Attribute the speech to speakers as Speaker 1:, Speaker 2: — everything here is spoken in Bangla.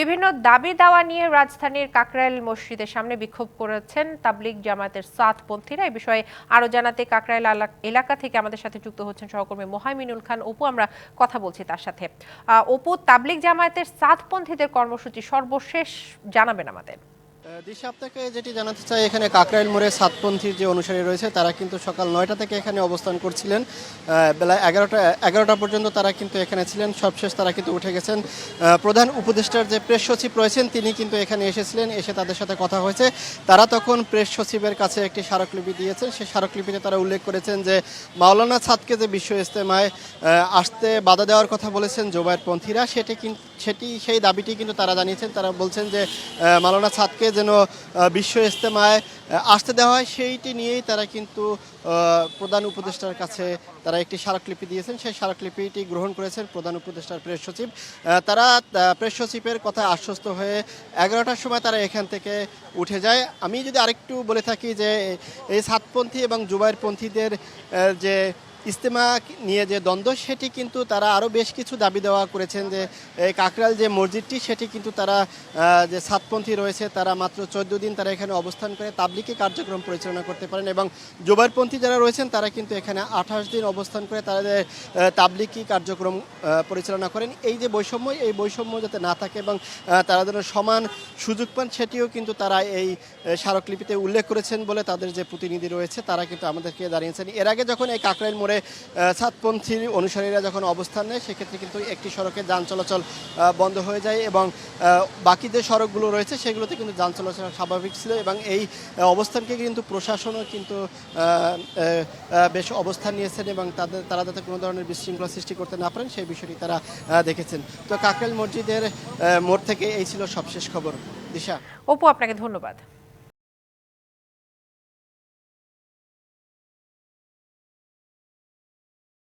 Speaker 1: বিভিন্ন দাবি দাওয়া নিয়ে রাজধানীর কাকরাইল মসজিদের সামনে বিক্ষোভ করেছেন তাবলিগ সাত সাতপন্থীরা এই বিষয়ে আরও জানাতে কাকরাইল এলাকা থেকে আমাদের সাথে যুক্ত হচ্ছেন সহকর্মী মোহাইমিনুল খান। অপু, আমরা কথা বলছি তার সাথে। অপু, তাবলিগ জামায়াতের সাতপন্থীদের কর্মসূচি সর্বশেষ জানাবেন আমাদের।
Speaker 2: দিশা, আপনাকে যেটি জানাতে চাই, এখানে কাকরাইল মোড়ে সাতপন্থীর যে অনুসারী রয়েছে, তারা কিন্তু সকাল নয়টা থেকে এখানে অবস্থান করছিলেন। বেলা এগারোটা এগারোটা পর্যন্ত তারা কিন্তু এখানে ছিলেন। সবশেষ তারা কিন্তু উঠে গেছেন। প্রধান উপদেষ্টার যে প্রেস সচিব রয়েছেন, তিনি কিন্তু এখানে এসেছিলেন, এসে তাদের সাথে কথা হয়েছে। তারা তখন প্রেস সচিবের কাছে একটি স্মারকলিপি দিয়েছেন। সেই স্মারকলিপিতে তারা উল্লেখ করেছেন যে, মাওলানা ছাদকে যে বিশ্ব ইস্তেমায় আসতে বাধা দেওয়ার কথা বলেছেন জোবায়ের পন্থীরা, সেটি কিন্তু সেটি সেই দাবিটি কিন্তু তারা জানিয়েছেন। তারা বলছেন যে মালানা ছাদকে যেন বিশ্ব ইস্তেমায় আহ, আসতে দেওয়া হয় সেইটি নিয়েই তারা কিন্তু প্রধান উপদেষ্টার কাছে তারা একটি স্মারকলিপি দিয়েছেন। সেই স্মারকলিপিটি গ্রহণ করেছেন প্রধান উপদেষ্টার প্রেস সচিব। তারা প্রেস সচিবের কথা আশ্বস্ত হয়ে এগারোটার সময় তারা এখান থেকে উঠে যায়। আমি যদি আরেকটু বলে থাকি যে এই সাতপন্থী এবং জুবাইরপন্থীদের যে ইস্তেমা নিয়ে যে দ্বন্দ্ব সেটি কিন্তু তারা আরও বেশ কিছু দাবি দেওয়া করেছেন যে কাকরাল যে মসজিদটি সেটি কিন্তু তারা যে সাতপন্থী রয়েছে তারা মাত্র চোদ্দ দিন তারা এখানে অবস্থান করে তাবলিকি কার্যক্রম পরিচালনা করতে পারেন এবং জোবারপন্থী যারা রয়েছেন তারা কিন্তু এখানে আঠাশ দিন অবস্থান করে আহ, তাবলিকি কার্যক্রম পরিচালনা করেন। এই যে বৈষম্য এই বৈষম্য যাতে না থাকে এবং তারা যেন সমান সুযোগ পান সেটিও কিন্তু তারা এই স্মারকলিপিতে উল্লেখ করেছেন বলে তাদের যে প্রতিনিধি রয়েছে তারা কিন্তু আমাদেরকে জানিয়েছেন। এর আগে যখন এই কাকরাইল মোড়ে আহ, সাতপন্থীর অনুসারীরা যখন অবস্থান নেয় সেক্ষেত্রে কিন্তু একটি সড়কে যান চলাচল বন্ধ হয়ে যায় এবং বাকি যে সড়কগুলো রয়েছে সেগুলোতে কিন্তু যান চলাচল স্বাভাবিক ছিল এবং এই অবস্থানকে কিন্তু প্রশাসনও কিন্তু বেশ অবস্থান নিয়েছেন এবং তাদের তারা যাতে কোনো ধরনের বিশৃঙ্খলা সৃষ্টি করতে না পারেন সেই বিষয়টি তারা দেখেছেন। তো কাকরাইল মসজিদের মোড় থেকে এই ছিল সবশেষ খবর। দিশা।
Speaker 1: অপু আপনাকে ধন্যবাদ।